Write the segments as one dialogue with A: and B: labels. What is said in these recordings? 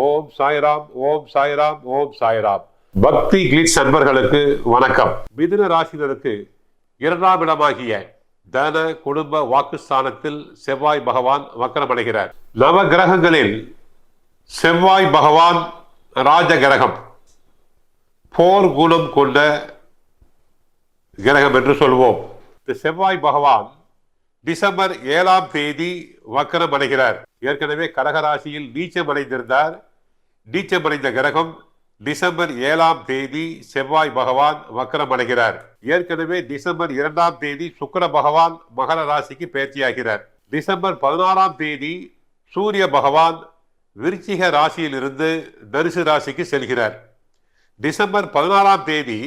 A: ஓம் சாய்ராம் ஓம் சாய்ராம் ஓம் சாய்ராம். பக்தி கிளிட்ஸ் அன்பர்களுக்கு வணக்கம். மிதுன ராசினருக்கு இரண்டாம் இடமாகிய தன குடும்ப வாக்குஸ்தானத்தில் செவ்வாய் பகவான் வக்கரமடைகிறார். நவ கிரகங்களில் செவ்வாய் பகவான் ராஜ கிரகம் போர் குணம் கொண்ட கிரகம் என்று சொல்வோம். இந்த செவ்வாய் பகவான் டிசம்பர் ஏழாம் தேதி வக்கரம் அடைகிறார் ஏற்கனவே கடகராசியில் நீச்சம் அடைந்திருந்தார். நீச்சமடைந்த கிரகம் டிசம்பர் ஏழாம் தேதி செவ்வாய் பகவான் வக்கரம் அடைகிறார். ஏற்கனவே டிசம்பர் இரண்டாம் தேதி சுக்கிர பகவான் மகர ராசிக்கு பேச்சியாகிறார் டிசம்பர் பதினாறாம் தேதி சூரிய பகவான் விருச்சிக ராசியிலிருந்து தனுசு ராசிக்கு செல்கிறார். டிசம்பர் பதினாறாம் தேதி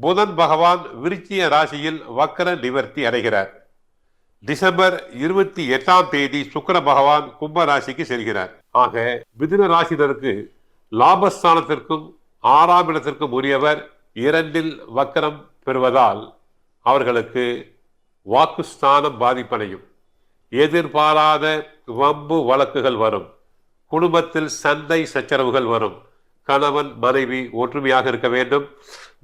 A: புதன் பகவான் விருச்சிய ராசியில் வக்கர நிவர்த்தி அடைகிறார். டிசம்பர் இருபத்தி எட்டாம் தேதி சுக்கிர பகவான் கும்ப ராசிக்கு செல்கிறார். ஆக மிதுன ராசினருக்கு லாபஸ்தானத்திற்கும் ஆறாம் இடத்திற்கும் உரியவர் இரண்டில் வக்கரம் பெறுவதால் அவர்களுக்கு வாக்குஸ்தானம் பாதிப்படையும். எதிர்பாராத வம்பு வழக்குகள் வரும். குடும்பத்தில் சந்தை சச்சரவுகள் வரும். கணவன் மனைவி ஒற்றுமையாக இருக்க வேண்டும்.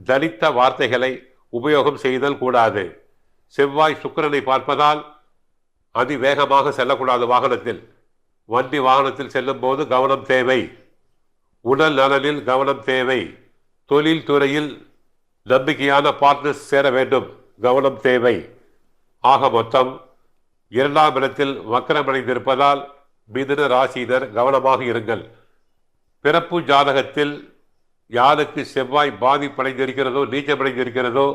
A: தலித்த வார்த்தைகளை உபயோகம் செய்தல் கூடாது. செவ்வாய் சுக்கிரனை பார்ப்பதால் அதிவேகமாக செல்லக்கூடாது வாகனத்தில். வண்டி வாகனத்தில் செல்லும் போது கவனம் தேவை. உடல் நலனில் கவனம் தேவை. தொழில் துறையில் நம்பிக்கையான பார்ட்னர்ஸ் சேர வேண்டும். கவனம் தேவை. ஆக மொத்தம் இரண்டாம் இடத்தில் வக்கரமடைந்திருப்பதால் மிதுன ராசியினர் கவனமாக இருங்கள். பிறப்பு ஜாதகத்தில் யாருக்கு செவ்வாய் பாதிப்படைந்திருக்கிறதோ நீச்சமடைந்திருக்கிறதோ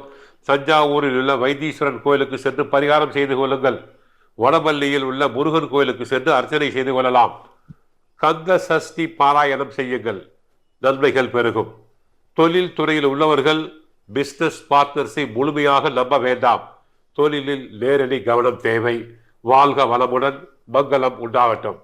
A: தஞ்சாவூரில் உள்ள வைத்தீஸ்வரன் கோயிலுக்கு சென்று பரிகாரம் செய்து கொள்ளுங்கள். வடபள்ளியில் உள்ள முருகன் கோயிலுக்கு சென்று அர்ச்சனை செய்து கொள்ளலாம். கந்த சஷ்டி பாராயணம் செய்யுங்கள். நன்மைகள் பெருகும். தொழில் துறையில் உள்ளவர்கள் பிஸ்னஸ் பார்ட்னர்ஸை முழுமையாக நம்ப வேண்டாம். தொழிலில் நேரடி கவனம் தேவை. வாழ்க வளமுடன் மங்களம் உண்டாகட்டும்.